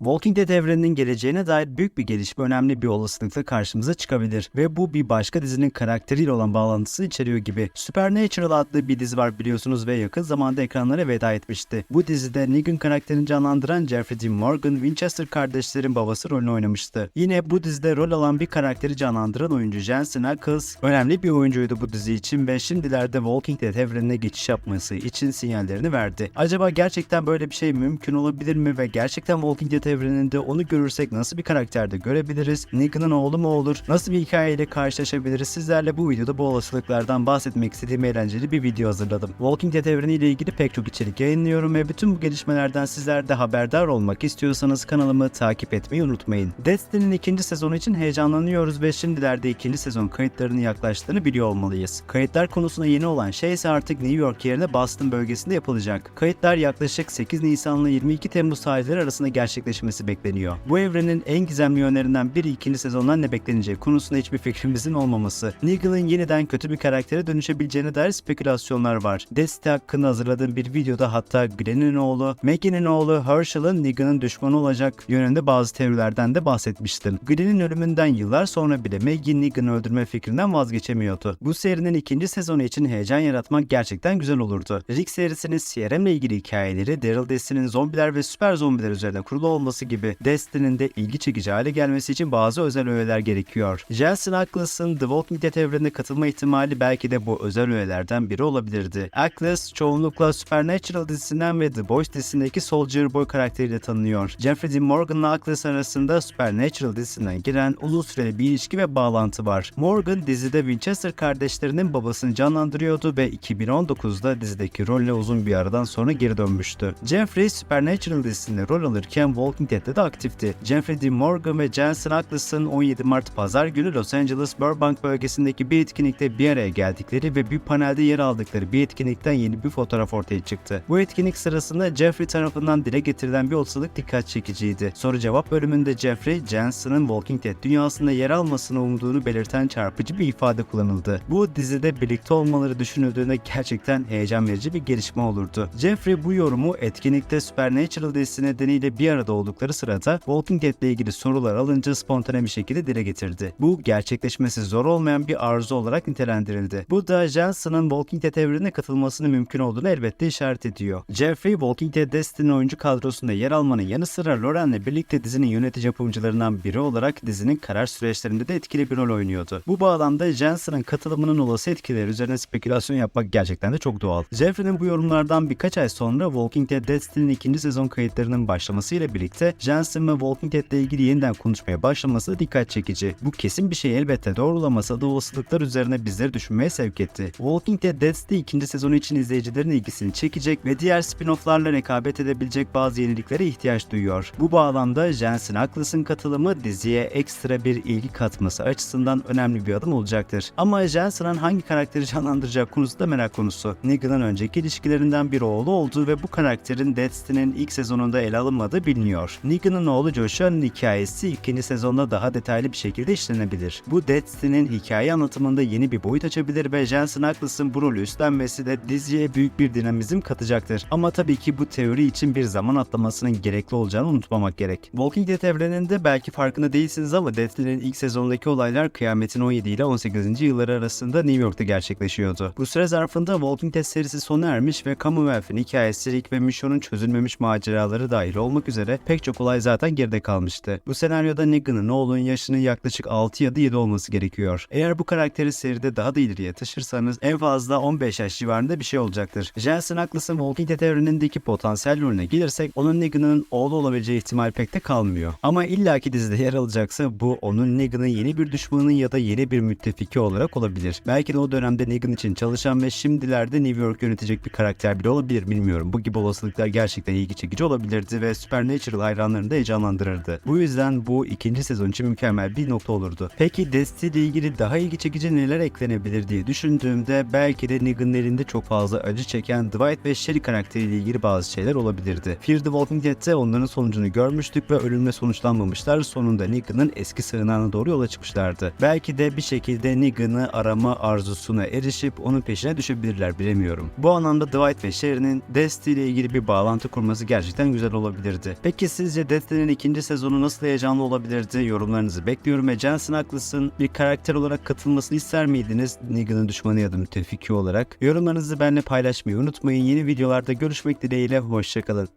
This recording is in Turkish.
Walking Dead evreninin geleceğine dair büyük bir gelişme önemli bir olasılıkla karşımıza çıkabilir ve bu bir başka dizinin karakteriyle olan bağlantısını içeriyor gibi. Supernatural adlı bir dizi var biliyorsunuz ve yakın zamanda ekranlara veda etmişti. Bu dizide Negan karakterini canlandıran Jeffrey Dean Morgan, Winchester kardeşlerin babası rolünü oynamıştı. Yine bu dizide rol alan bir karakteri canlandıran oyuncu Jensen Ackles önemli bir oyuncuydu bu dizi için ve şimdilerde Walking Dead evrenine geçiş yapması için sinyallerini verdi. Acaba gerçekten böyle bir şey mümkün olabilir mi ve gerçekten Walking Dead evreninde onu görürsek nasıl bir karakterde görebiliriz? Negan'ın oğlu mu olur? Nasıl bir hikayeyle karşılaşabiliriz? Sizlerle bu videoda bu olasılıklardan bahsetmek istediğim eğlenceli bir video hazırladım. Walking Dead evreniyle ilgili pek çok içerik yayınlıyorum ve bütün bu gelişmelerden sizler de haberdar olmak istiyorsanız kanalımı takip etmeyi unutmayın. Destiny'nin ikinci sezonu için heyecanlanıyoruz ve şimdilerde ikinci sezon kayıtlarının yaklaştığını biliyor olmalıyız. Kayıtlar konusuna yeni olan şey ise artık New York yerine Boston bölgesinde yapılacak. Kayıtlar yaklaşık 8 Nisan'la 22 Temmuz tarihleri arasında gerçekleşmesi bekleniyor. Bu evrenin en gizemli yönlerinden biri ikinci sezondan ne bekleneceği konusunda hiçbir fikrimizin olmaması. Negan'ın yeniden kötü bir karaktere dönüşebileceğine dair spekülasyonlar var. Destiny hakkında hazırladığım bir videoda hatta Glenn'in oğlu, Maggie'nin oğlu Herschel'ın Negan'ın düşmanı olacak yönünde bazı teorilerden de bahsetmiştim. Glenn'in ölümünden yıllar sonra bile Maggie Negan'ı öldürme fikrinden vazgeçemiyordu. Bu serinin ikinci sezonu için heyecan yaratmak gerçekten güzel olurdu. Rick serisinin CRM ile ilgili hikayeleri, Daryl Destiny'nin zombiler ve süper zombiler üzerine kurulu olması gibi Destiny'nin de ilgi çekici hale gelmesi için bazı özel öğeler gerekiyor. Jensen Ackles'ın The Walking Dead evrenine katılma ihtimali belki de bu özel öğelerden biri olabilirdi. Ackles çoğunlukla Supernatural dizisinden ve The Boys dizisindeki Soldier Boy karakteriyle tanınıyor. Jeffrey Dean Morgan'la Ackles arasında Supernatural dizisinden giren uzun süreli bir ilişki ve bağlantı var. Morgan dizide Winchester kardeşlerinin babasını canlandırıyordu ve 2019'da dizideki rolle uzun bir aradan sonra geri dönmüştü. Jeffrey Supernatural dizisinde rol alırken Walking Dead'de de aktifti. Jeffrey Dean Morgan ve Jensen Ackles'ın 17 Mart pazar günü Los Angeles Burbank bölgesindeki bir etkinlikte bir araya geldikleri ve bir panelde yer aldıkları bir etkinlikten yeni bir fotoğraf ortaya çıktı. Bu etkinlik sırasında Jeffrey tarafından dile getirilen bir olasılık dikkat çekiciydi. Soru cevap bölümünde Jeffrey, Jensen'ın Walking Dead dünyasında yer almasını umduğunu belirten çarpıcı bir ifade kullanıldı. Bu dizide birlikte olmaları düşünüldüğünde gerçekten heyecan verici bir gelişme olurdu. Jeffrey bu yorumu etkinlikte Supernatural dizisi nedeniyle bir arada oldukları sırada Walking Dead ile ilgili sorular alınca spontane bir şekilde dile getirdi. Bu gerçekleşmesi zor olmayan bir arzu olarak nitelendirildi. Bu da Jensen'ın Walking Dead evrenine katılmasının mümkün olduğunu elbette işaret ediyor. Jeffrey, Walking Dead Destiny oyuncu kadrosunda yer almanın yanı sıra Lauren'le birlikte dizinin yönetici yapımcılarından biri olarak dizinin karar süreçlerinde de etkili bir rol oynuyordu. Bu bağlamda Jensen'ın katılımının olası etkileri üzerine spekülasyon yapmak gerçekten de çok doğal. Jeffrey'nin bu yorumlardan birkaç ay sonra Walking Dead Destiny'nin ikinci sezon kayıtlarının başlamasıyla birlikte Jensen ve Walking Dead ilgili yeniden konuşmaya başlaması dikkat çekici. Bu kesin bir şey elbette doğrulamasa da olasılıklar üzerine bizleri düşünmeye sevk etti. Walking Dead Destiny ikinci sezonu için izleyicilerin ilgisini çekecek ve diğer spin-off'larla rekabet edebilecek bazı yeniliklere ihtiyaç duyuyor. Bu bağlamda Jensen Ackles'ın katılımı diziye ekstra bir ilgi katması açısından önemli bir adım olacaktır. Ama Jensen'ın hangi karakteri canlandıracak konusu da merak konusu. Negan'ın önceki ilişkilerinden bir oğlu olduğu ve bu karakterin Destiny'nin ilk sezonunda ele alınmadığı biliniyor. Negan'ın oğlu Joshua'nın hikayesi ikinci sezonda daha detaylı bir şekilde işlenebilir. Bu Destiny'nin hikaye anlatımında yeni bir boyut açabilir ve Jensen Ackles'ın bu rolü üstlenmesi de diziye büyük bir dinamizm katacaktır. Ama tabii ki bu teori için bir zaman atlamasının gerekli olacağını unutmamak gerek. Walking Dead evreninde belki farkında değilsiniz ama Destiny'nin ilk sezondaki olaylar kıyametin 17 ile 18. yılları arasında New York'ta gerçekleşiyordu. Bu süre zarfında Walking Dead serisi sona ermiş ve Commonwealth'in hikayesi Rick ve Michonne'un çözülmemiş maceraları dahil olmak üzere pek çok olay zaten geride kalmıştı. Bu senaryoda Negan'ın oğlunun yaşının yaklaşık 6 ya da 7 olması gerekiyor. Eğer bu karakteri seride daha da ileriye taşırsanız en fazla 15 yaş civarında bir şey olacaktır. Jensen Ackles'ın Walking Dead evrenindeki potansiyel rolüne gelirsek onun Negan'ın oğlu olabileceği ihtimal pek de kalmıyor. Ama illaki dizide yer alacaksa bu onun Negan'ın yeni bir düşmanı ya da yeni bir müttefiki olarak olabilir. Belki de o dönemde Negan için çalışan ve şimdilerde New York yönetecek bir karakter bile olabilir bilmiyorum. Bu gibi olasılıklar gerçekten ilgi çekici olabilirdi ve Supernatural hayranlarını da heyecanlandırırdı. Bu yüzden bu ikinci sezon için mükemmel bir nokta olurdu. Peki Destiny ile ilgili daha ilgi çekici neler eklenebilir diye düşündüğümde belki de Negan'ın elinde çok fazla acı çeken Dwight ve Sherry karakteriyle ilgili bazı şeyler olabilirdi. Fear the Walking Dead'te onların sonucunu görmüştük ve ölümle sonuçlanmamışlar. Sonunda Negan'ın eski sığınağına doğru yola çıkmışlardı. Belki de bir şekilde Negan'ı arama arzusuna erişip onun peşine düşebilirler bilemiyorum. Bu anlamda Dwight ve Sherry'nin Destiny ile ilgili bir bağlantı kurması gerçekten güzel olabilirdi. Peki sizce Destiny'nin ikinci sezonu nasıl heyecanlı olabilirdi? Yorumlarınızı bekliyorum ve Jensen haklısın. Bir karakter olarak katılmasını ister miydiniz? Negan'ın düşmanı ya da müttefiki olarak. Yorumlarınızı benimle paylaşmayı unutmayın. Yeni videolarda görüşmek dileğiyle. Hoşçakalın.